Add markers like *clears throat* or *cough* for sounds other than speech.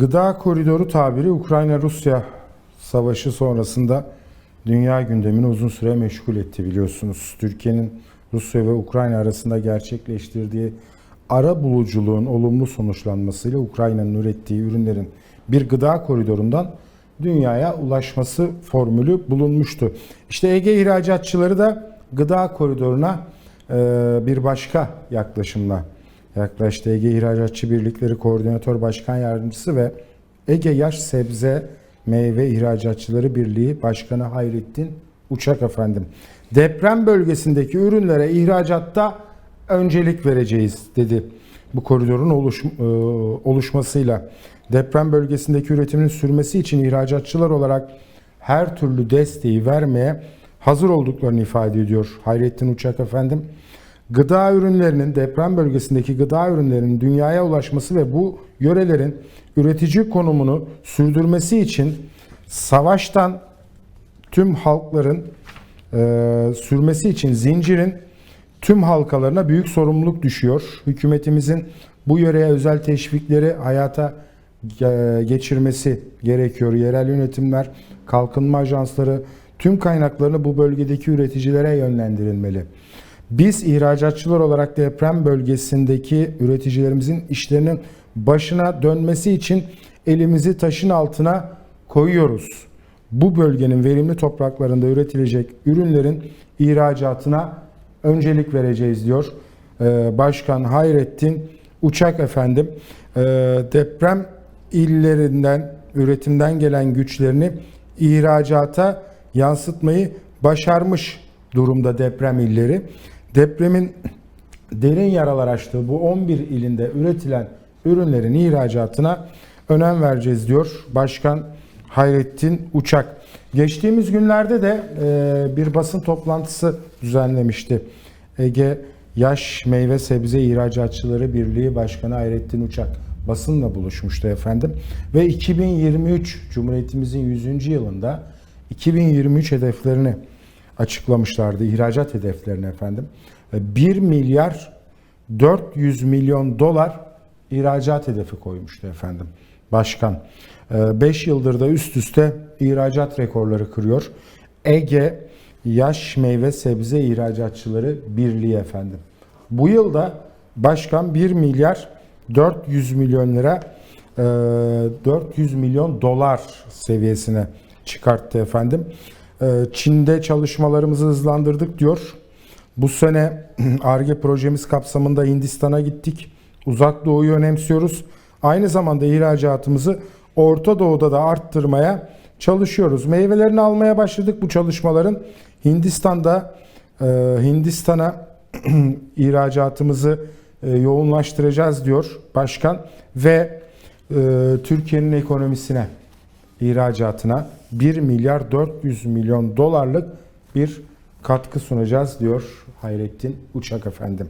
Gıda koridoru tabiri Ukrayna-Rusya savaşı sonrasında dünya gündemini uzun süre meşgul etti biliyorsunuz. Türkiye'nin Rusya ve Ukrayna arasında gerçekleştirdiği ara buluculuğun olumlu sonuçlanmasıyla Ukrayna'nın ürettiği ürünlerin bir gıda koridorundan dünyaya ulaşması formülü bulunmuştu. İşte Ege ihracatçıları da gıda koridoruna bir başka yaklaşımla yaklaştı. Ege İhracatçı Birlikleri Koordinatör Başkan Yardımcısı ve Ege Yaş Sebze Meyve İhracatçıları Birliği Başkanı Hayrettin Uçak efendim. Deprem bölgesindeki ürünlere ihracatta öncelik vereceğiz dedi. Bu koridorun oluş, e, oluşmasıyla deprem bölgesindeki üretimin sürmesi için ihracatçılar olarak her türlü desteği vermeye hazır olduklarını ifade ediyor Hayrettin Uçak efendim. Gıda ürünlerinin deprem bölgesindeki gıda ürünlerinin dünyaya ulaşması ve bu yörelerin üretici konumunu sürdürmesi için savaştan tüm halkların e, sürmesi için zincirin tüm halkalarına büyük sorumluluk düşüyor. Hükümetimizin bu yöreye özel teşvikleri hayata e, geçirmesi gerekiyor. Yerel yönetimler, kalkınma ajansları tüm kaynaklarını bu bölgedeki üreticilere yönlendirilmeli. Biz ihracatçılar olarak deprem bölgesindeki üreticilerimizin işlerinin başına dönmesi için elimizi taşın altına koyuyoruz. Bu bölgenin verimli topraklarında üretilecek ürünlerin ihracatına öncelik vereceğiz diyor Ee, Başkan Hayrettin Uçak efendim. Ee, Deprem illerinden, üretimden gelen güçlerini ihracata yansıtmayı başarmış durumda deprem illeri. Depremin derin yaralar açtığı bu 11 ilinde üretilen ürünlerin ihracatına önem vereceğiz diyor Başkan Hayrettin Uçak. Geçtiğimiz günlerde de e, bir basın toplantısı düzenlemişti. Ege Yaş Meyve Sebze İhracatçıları Birliği Başkanı Hayrettin Uçak basınla buluşmuştu efendim. Ve 2023 Cumhuriyetimizin 100. yılında 2023 hedeflerini açıklamışlardı. ihracat hedeflerini efendim. 1 milyar 400 milyon dolar ihracat hedefi koymuştu efendim başkan. 5 yıldır da üst üste ihracat rekorları kırıyor. Ege Yaş Meyve Sebze İhracatçıları Birliği efendim. Bu yılda başkan 1 milyar 400 milyon lira e, 400 milyon dolar seviyesine çıkarttı efendim. E, Çin'de çalışmalarımızı hızlandırdık diyor. Bu sene *clears throat* ARGE projemiz kapsamında Hindistan'a gittik. Uzak Doğu'yu önemsiyoruz. Aynı zamanda ihracatımızı Orta Doğu'da da arttırmaya çalışıyoruz. Meyvelerini almaya başladık bu çalışmaların. Hindistan'da e, Hindistan'a *clears throat* ihracatımızı e, yoğunlaştıracağız diyor başkan ve Türkiye'nin ekonomisine ihracatına 1 milyar 400 milyon dolarlık bir katkı sunacağız diyor Hayrettin Uçak efendim.